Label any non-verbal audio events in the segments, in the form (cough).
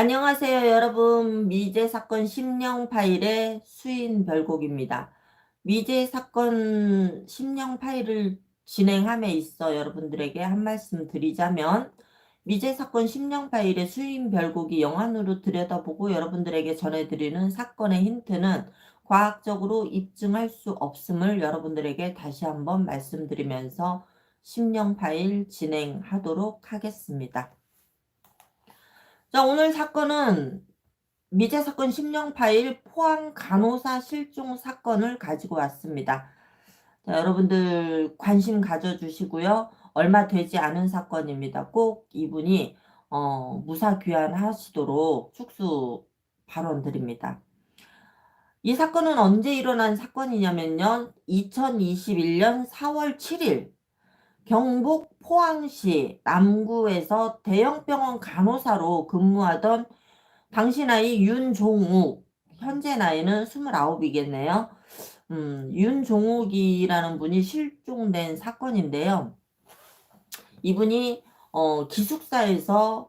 안녕하세요, 여러분. 미제 사건 심령 파일의 수인 별곡입니다. 미제 사건 심령 파일을 진행함에 있어 여러분들에게 한 말씀 드리자면 미제 사건 심령 파일의 수인 별곡이 영안으로 들여다보고 여러분들에게 전해드리는 사건의 힌트는 과학적으로 입증할 수 없음을 여러분들에게 다시 한번 말씀드리면서 심령 파일 진행하도록 하겠습니다. 자, 오늘 사건은 미제 사건 심령 파일 포항 간호사 실종 사건을 가지고 왔습니다. 자, 여러분들 관심 가져주시고요. 얼마 되지 않은 사건입니다. 꼭 이분이 어, 무사 귀환하시도록 축수 발언 드립니다. 이 사건은 언제 일어난 사건이냐면요. 2021년 4월 7일 경북 포항시 남구에서 대형병원 간호사로 근무하던 당시 나이 윤종욱, 현재 나이는 29이겠네요. 음, 윤종욱이라는 분이 실종된 사건인데요. 이분이 어, 기숙사에서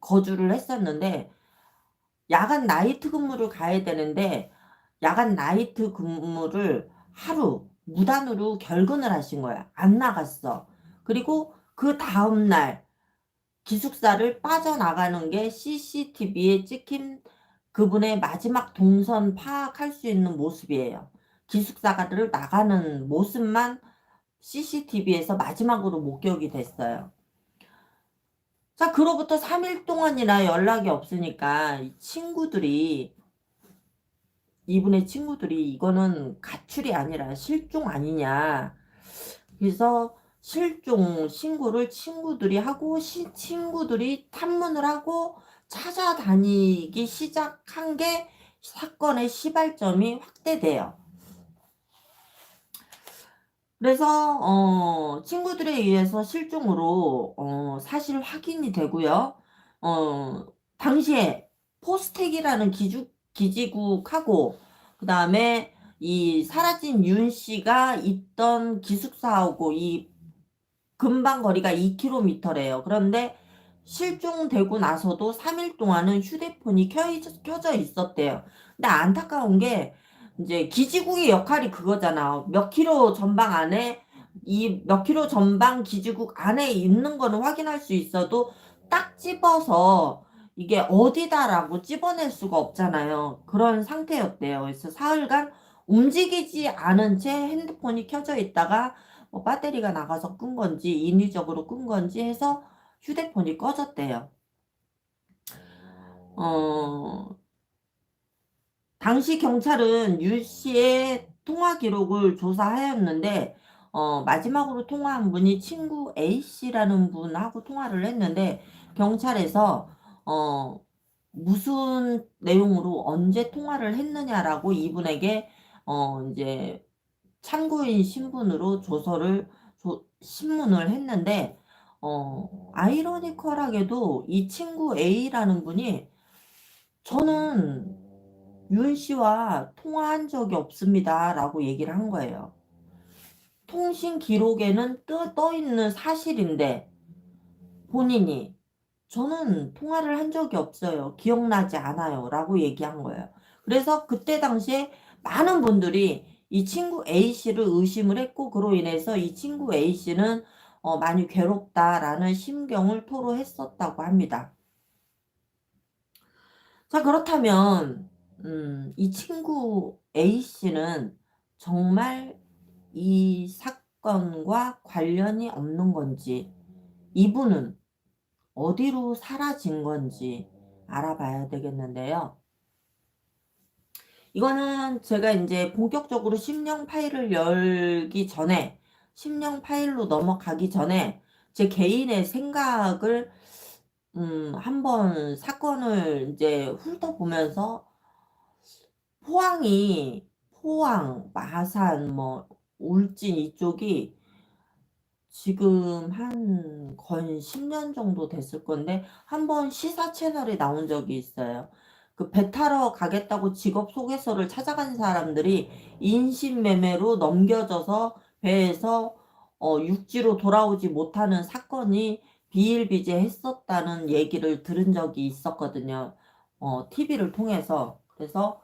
거주를 했었는데 야간 나이트 근무를 가야 되는데 야간 나이트 근무를 하루 무단으로 결근을 하신 거야. 안 나갔어. 그리고 그 다음날 기숙사를 빠져나가는 게 CCTV에 찍힌 그분의 마지막 동선 파악할 수 있는 모습이에요. 기숙사를 나가는 모습만 CCTV에서 마지막으로 목격이 됐어요. 자, 그로부터 3일 동안이나 연락이 없으니까 친구들이 이분의 친구들이 이거는 가출이 아니라 실종 아니냐. 그래서 실종 신고를 친구들이 하고 시, 친구들이 탐문을 하고 찾아다니기 시작한 게 사건의 시발점이 확대돼요. 그래서 어, 친구들에 의해서 실종으로 어, 사실 확인이 되고요. 어, 당시에 포스텍이라는 기죽 기지국하고 그 다음에 이 사라진 윤 씨가 있던 기숙사하고 이 금방 거리가 2km래요. 그런데 실종되고 나서도 3일 동안은 휴대폰이 켜져 있었대요. 근데 안타까운 게 이제 기지국의 역할이 그거잖아. 몇 킬로 전방 안에 이 몇 킬로 전방 기지국 안에 있는 거는 확인할 수 있어도 딱 집어서 이게 어디다라고 찝어낼 수가 없잖아요. 그런 상태였대요. 그래서 사흘간 움직이지 않은 채 핸드폰이 켜져 있다가 뭐 배터리가 나가서 끈 건지 인위적으로 끈 건지 해서 휴대폰이 꺼졌대요. 어, 당시 경찰은 유 씨의 통화 기록을 조사하였는데 어, 마지막으로 통화한 분이 친구 A 씨라는 분하고 통화를 했는데 경찰에서 어, 무슨 내용으로 언제 통화를 했느냐라고 이분에게 어, 이제 참고인 신분으로 조서를 조, 신문을 했는데 어, 아이러니컬하게도 이 친구 A라는 분이 저는 윤 씨와 통화한 적이 없습니다. 라고 얘기를 한 거예요. 통신 기록에는 떠, 떠 있는 사실인데 본인이 저는 통화를 한 적이 없어요. 기억나지 않아요. 라고 얘기한 거예요. 그래서 그때 당시에 많은 분들이 이 친구 A씨를 의심을 했고 그로 인해서 이 친구 A씨는 어, 많이 괴롭다라는 심경을 토로했었다고 합니다. 자 그렇다면 음, 이 친구 A씨는 정말 이 사건과 관련이 없는 건지 이분은 어디로 사라진 건지 알아봐야 되겠는데요. 이거는 제가 이제 본격적으로 심령 파일을 열기 전에 심령 파일로 넘어가기 전에 제 개인의 생각을 음, 한번 사건을 이제 훑어보면서 포항이 포항, 마산, 뭐 울진 이쪽이 지금 한 거의 10년 정도 됐을 건데 한 번 시사 채널에 나온 적이 있어요. 그 배 타러 가겠다고 직업 소개서를 찾아간 사람들이 인신매매로 넘겨져서 배에서 어, 육지로 돌아오지 못하는 사건이 비일비재 했었다는 얘기를 들은 적이 있었거든요. 어, TV를 통해서. 그래서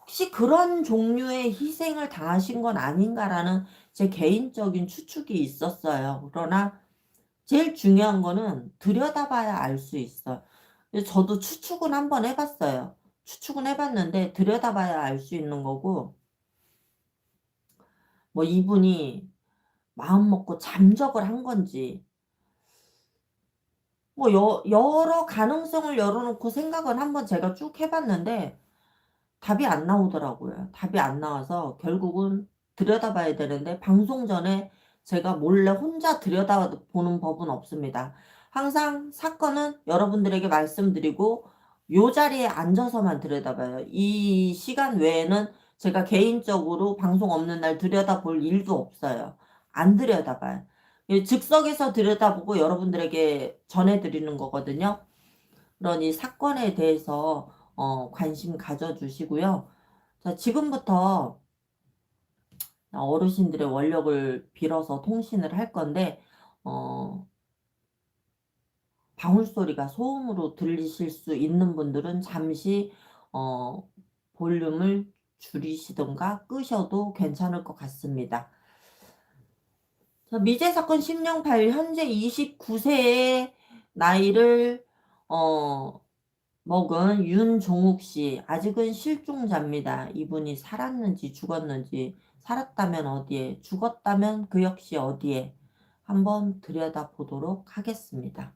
혹시 그런 종류의 희생을 당하신 건 아닌가라는 제 개인적인 추측이 있었어요. 그러나 제일 중요한 거는 들여다봐야 알 수. 그래서 저도 추측은 한번 해봤어요. 추측은 해봤는데 들여다봐야 알 수 있는 거고 뭐 이분이 마음 먹고 잠적을 한 건지 뭐 여, 여러 가능성을 열어놓고 생각은 한번 제가 쭉 해봤는데 답이 안 나오더라고요. 답이 안 나와서 결국은 들여다봐야 되는데 방송 전에 제가 몰래 혼자 들여다보는 법은 없습니다. 항상 사건은 여러분들에게 말씀드리고 요 자리에 앉아서만 들여다봐요. 이 시간 외에는 제가 개인적으로 방송 없는 날 들여다볼 일도 없어요. 안 들여다봐요. 이 즉석에서 들여다보고 여러분들에게 전해드리는 거거든요. 그러니 사건에 대해서 어, 관심 가져주시고요. 자, 지금부터 어르신들의 원력을 빌어서 통신을 할 건데 어, 방울 소리가 소음으로 들리실 수 있는 분들은 잠시 어, 볼륨을 줄이시던가 끄셔도 괜찮을 것 같습니다. 자, 미제 사건 10년 8일 현재 29세의 나이를 어, 먹은 윤종욱 씨 아직은 실종자입니다. 이분이 살았는지 죽었는지 살았다면 어디에 죽었다면 그 역시 어디에 한번 들여다보도록 하겠습니다.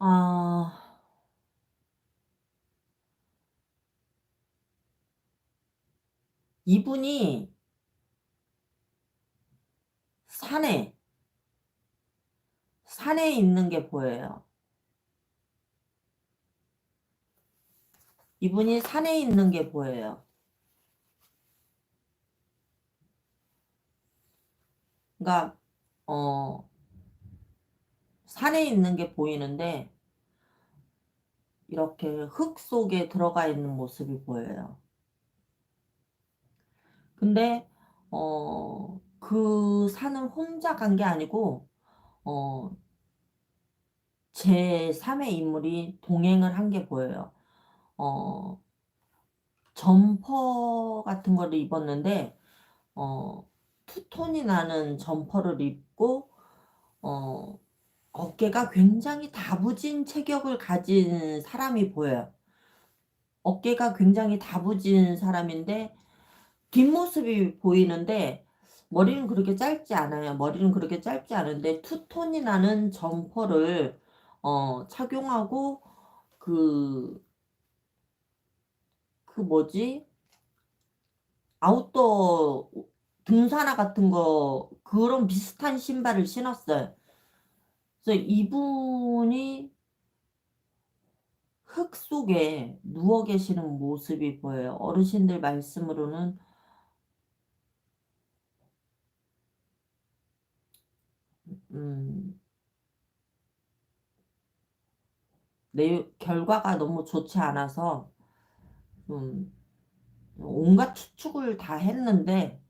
아, 이분이 산에, 산에 있는 게 보여요. 이분이 산에 있는 게 보여요. 그러니까, 어, 산에 있는 게 보이는데, 이렇게 흙 속에 들어가 있는 모습이 보여요. 근데, 어, 그 산을 혼자 간 게 아니고, 어, 제 3의 인물이 동행을 한 게 보여요. 어, 점퍼 같은 거를 입었는데, 어, 투톤이 나는 점퍼를 입고, 어 어깨가 굉장히 다부진 체격을 가진 사람이 보여요. 어깨가 굉장히 다부진 사람인데 뒷모습이 보이는데 머리는 그렇게 짧지 않아요. 머리는 그렇게 짧지 않은데 투톤이 나는 점퍼를 어 착용하고 그 그 뭐지? 아웃도어 등산화 같은 거 그런 비슷한 신발을 신었어요. 그래서 이분이 흙 속에 누워 계시는 모습이 보여요. 어르신들 말씀으로는 음. 내 결과가 너무 좋지 않아서 좀 온갖 추측을 다 했는데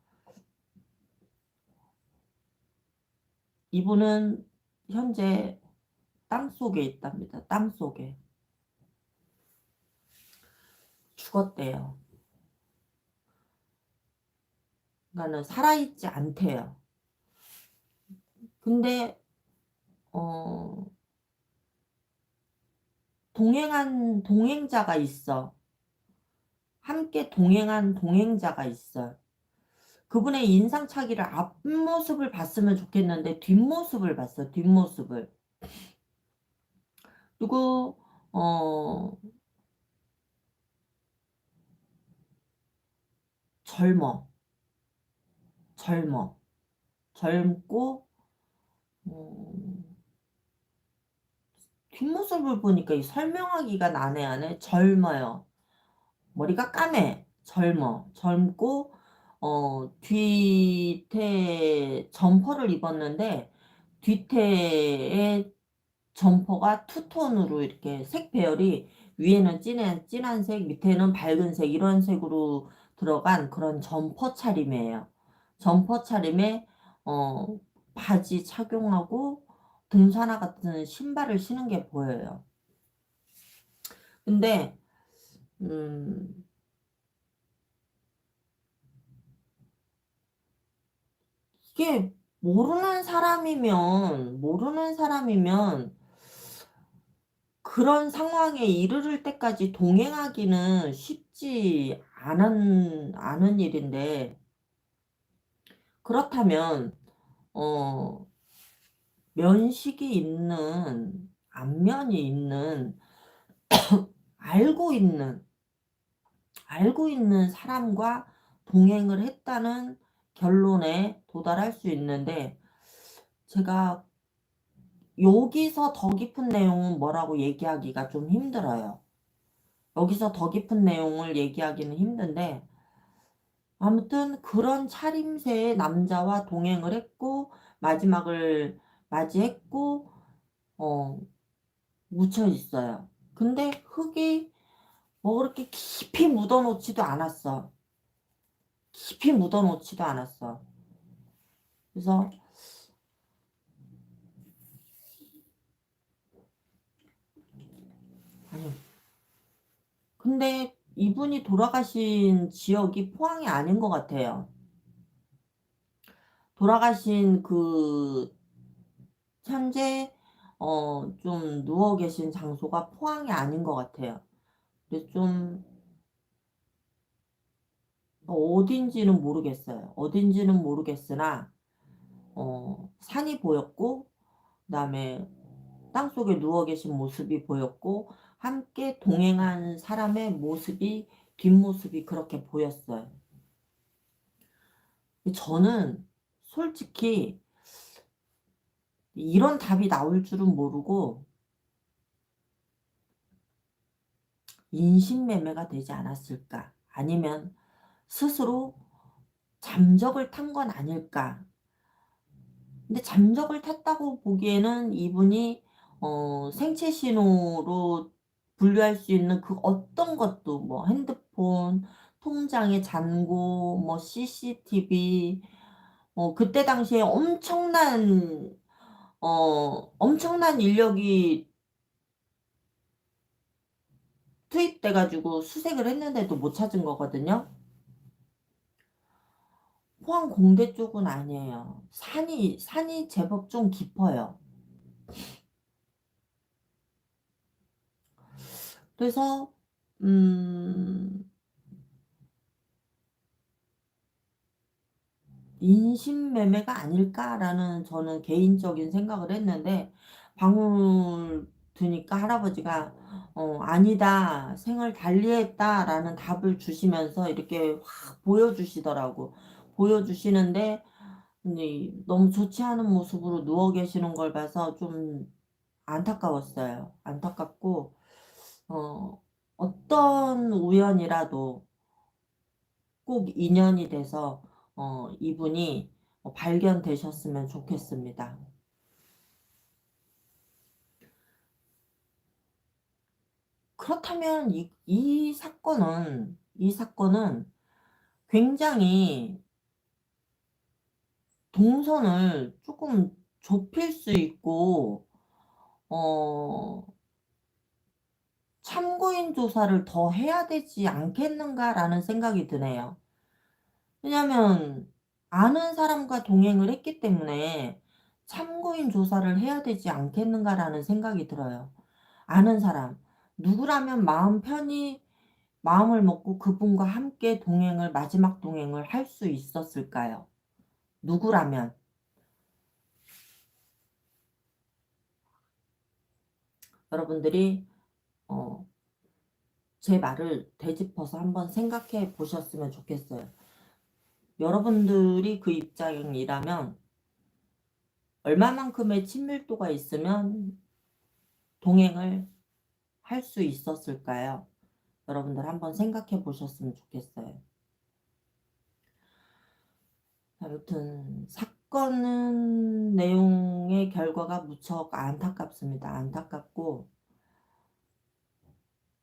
이분은 현재 땅 속에 있답니다. 땅 속에. 죽었대요. 그러니까는 살아있지 않대요. 근데 어 동행한 동행자가 있어. 함께 동행한 동행자가 있어요. 그분의 인상착의를 앞모습을 봤으면 좋겠는데 뒷모습을 봤어. 뒷모습을. 그리고 어 젊어. 젊어. 젊고 음 뒷모습을 보니까 이 설명하기가 난해하네. 젊어요. 머리가 까매. 젊어. 젊고 어 뒤태 점퍼를 입었는데 뒤태에 점퍼가 투톤으로 이렇게 색 배열이 위에는 진한 진한 색, 밑에는 밝은 색 이런 색으로 들어간 그런 점퍼 차림이에요. 점퍼 차림에 어 바지 착용하고 등산화 같은 신발을 신은 게 보여요. 근데 음 이게 모르는 사람이면 모르는 사람이면 그런 상황에 이르를 때까지 동행하기는 쉽지 않은 않은 일인데 그렇다면 어 면식이 있는 안면이 있는 (coughs) 알고 있는 알고 있는 사람과 동행을 했다는 결론에 도달할 수 있는데 제가 여기서 더 깊은 내용은 뭐라고 얘기하기가 좀 힘들어요. 여기서 더 깊은 내용을 얘기하기는 힘든데 아무튼 그런 차림새의 남자와 동행을 했고 마지막을 맞이했고 어 묻혀 있어요. 근데 흙이 뭐 그렇게 깊이 묻어 놓지도 않았어. 깊이 묻어 놓지도 않았어. 그래서 아니 근데 이분이 돌아가신 지역이 포항이 아닌 것 같아요. 돌아가신 그 현재 어 좀 누워 계신 장소가 포항이 아닌 것 같아요. 그래서 좀 어딘지는 모르겠어요. 어딘지는 모르겠으나 어 산이 보였고 그다음에 땅 속에 누워 계신 모습이 보였고 함께 동행한 사람의 모습이 뒷모습이 그렇게 보였어요. 저는 솔직히 이런 답이 나올 줄은 모르고 인신매매가 되지 않았을까? 아니면 스스로 잠적을 탄 건 아닐까? 근데 잠적을 탔다고 보기에는 이분이 어 생체 신호로 분류할 수 있는 그 어떤 것도 뭐 핸드폰, 통장의 잔고, 뭐 CCTV 어 그때 당시에 엄청난 어 엄청난 인력이 투입돼 가지고 수색을 했는데도 못 찾은 거거든요. 포항 공대 쪽은 아니에요. 산이 산이 제법 좀 깊어요. 그래서 음 인신매매가 아닐까라는 저는 개인적인 생각을 했는데 방울 드니까 할아버지가 어 "아니다. 생을 달리했다."라는 답을 주시면서 이렇게 확 보여주시더라고. 보여주시는데 너무 좋지 않은 모습으로 누워 계시는 걸 봐서 좀 안타까웠어요. 안타깝고 어 어떤 우연이라도 꼭 인연이 돼서 어 이분이 어 발견되셨으면 좋겠습니다. 그렇다면 이 이 사건은 이 사건은 굉장히 동선을 쪼끔 좁힐 수 있고 어 '참고인 조사를 더 해야 되지 않겠는가.'라는 생각이 드네요. 왜냐하면 아는 사람과 동행을 했기 때문에 '참고인 조사를 해야 되지 않겠는가.'라는 생각이 들어요. 아는 사람. 누구라면 마음 편히 마음을 먹고 그분과 함께 동행을 마지막 동행을 할 수 있었을까요? 누구라면. 여러분들이 어 제 말을 되짚어서 한번 생각해 보셨으면 좋겠어요. 여러분들이 그 입장이라면 얼마만큼의 친밀도가 있으면 동행을 할 수 있었을까요? 여러분들 한번 생각해 보셨으면 좋겠어요. 아무튼 사건은 내용의 결과가 무척 안타깝습니다. 안타깝고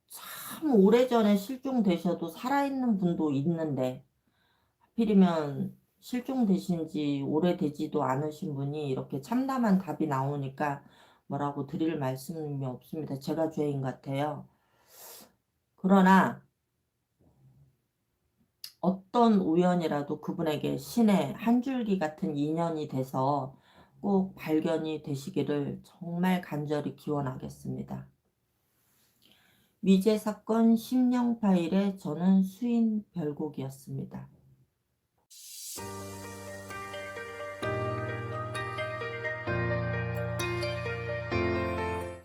참 오래전에 실종되셔도 살아있는 분도 있는데 하필이면 실종되신 지 오래되지도 않으신 분이 이렇게 참담한 답이 나오니까 뭐라고 드릴 말씀이 없습니다. 제가 죄인 같아요. 그러나 어떤 우연이라도 그분에게 신의 한 줄기 같은 인연이 돼서 꼭 발견이 되시기를 정말 간절히 기원하겠습니다. 미제 사건 10년 파일에 저는 수인 별곡이었습니다.